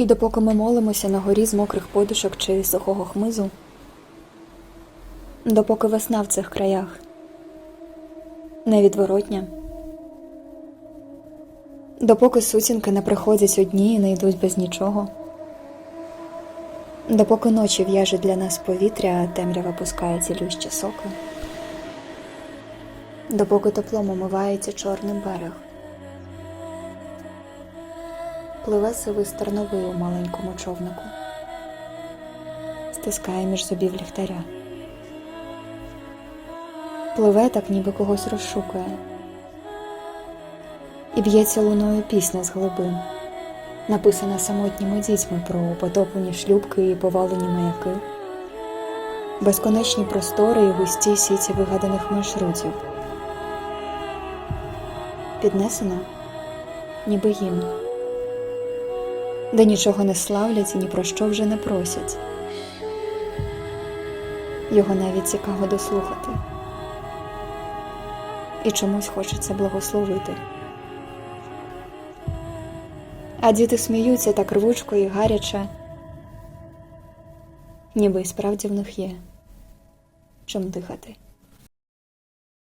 І допоки ми молимося на горі з мокрих подушок чи сухого хмизу, допоки весна в цих краях невідворотня, допоки сутінки не приходять одні і не йдуть без нічого, допоки ночі в'яже для нас повітря, а темрява пускає цілющі соки, допоки теплом омивається чорний берег. Пливе сивий стерновий у маленькому човнику, стискає між зубів ліхтаря. Пливе так, ніби когось розшукує. І б'ється луною пісня з глибин, написана самотніми дітьми про потоплені шлюбки і повалені маяки, безконечні простори і густі сіті вигаданих маршрутів. Піднесена, ніби гімн де нічого не славлять і ні про що вже не просять. Його навіть цікаво дослухати. І чомусь хочеться благословити. А діти сміються так рвучко і гаряче, ніби й справді в них є чим дихати.